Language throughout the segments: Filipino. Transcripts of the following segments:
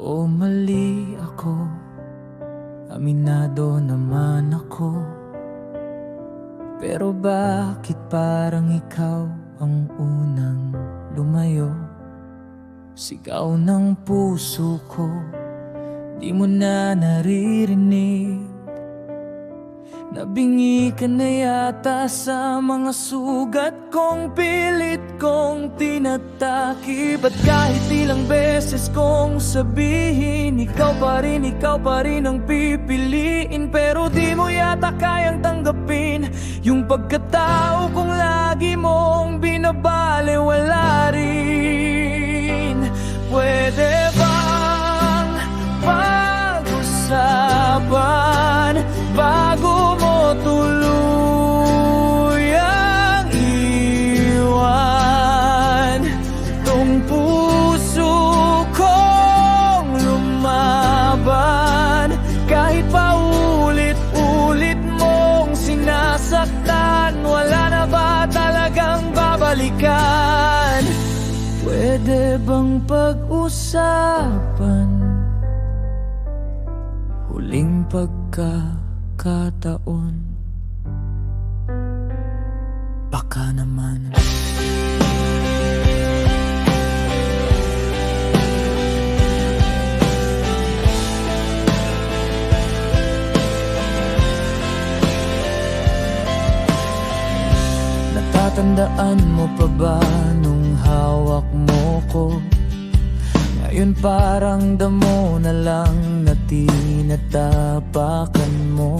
O mali ako Aminado naman ako. Pero bakit parang ikaw ang unang lumayo? Sigaw ng puso ko Di mo na naririnig Nabingi ka na yata sa mga sugat kong pilit kong tinatakip At kahit ilang beses kong sabihin Ikaw pa rin, ikaw pa rin ang pipiliin. Pero di mo yata kayang tanggapin Yung pagkatao kong lagi mong binabale Wala rin Pwede pag-usapan? Huling pagkakataon Baka naman Natatandaan mo pa ba nung hawak mo ko? Ngayon parang damo na lang na tinatapakan mo.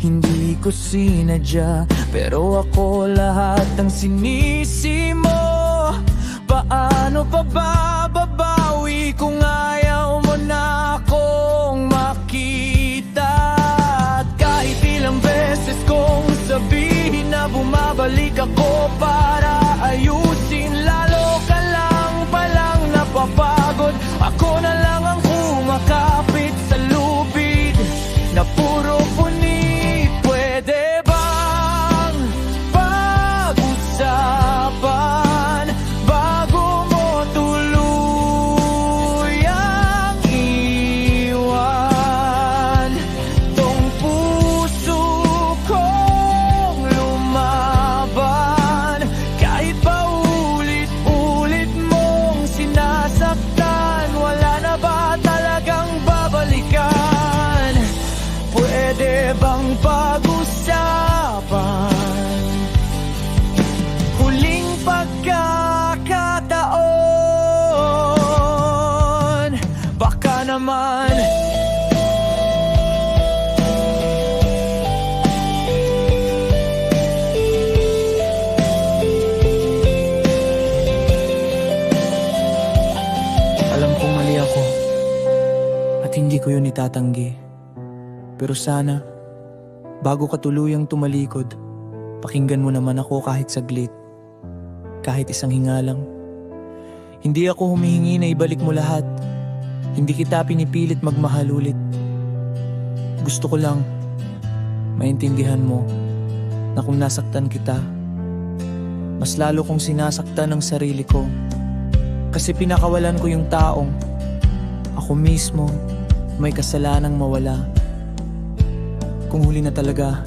Hindi ko sinadya pero ako lahat ang sinisi mo Paano pa ba babawi kung ayaw mo na akong makita? At kahit ilang beses kong sabihin na bumabalik ako para na lang ang kumakapit naman. Alam kong mali ako At hindi ko yun itatanggi. Pero sana Bago ka tuluyang tumalikod Pakinggan mo naman ako kahit saglit. Kahit isang hinga lang. Hindi ako humihingi na ibalik mo lahat Hindi kita pinipilit magmahal ulit. Gusto ko lang Maintindihan mo Na kung nasaktan kita Mas lalo kong sinasaktan ang sarili ko. Kasi pinakawalan ko yung taong Ako mismo May kasalanang mawala. Kung huli na talaga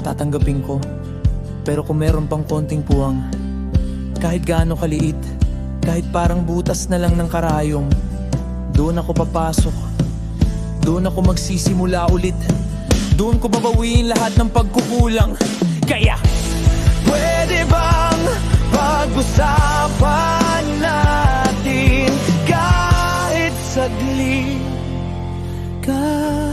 tatanggapin ko. Pero kung meron pang konting puwang, kahit gaano kaliit, kahit parang butas na lang ng karayom, doon ako papasok. Doon ako magsisimula ulit. Doon ko babawiin lahat ng pagkukulang. Kaya Pwede bang pag-usapan natin Kahit saglit? Kahit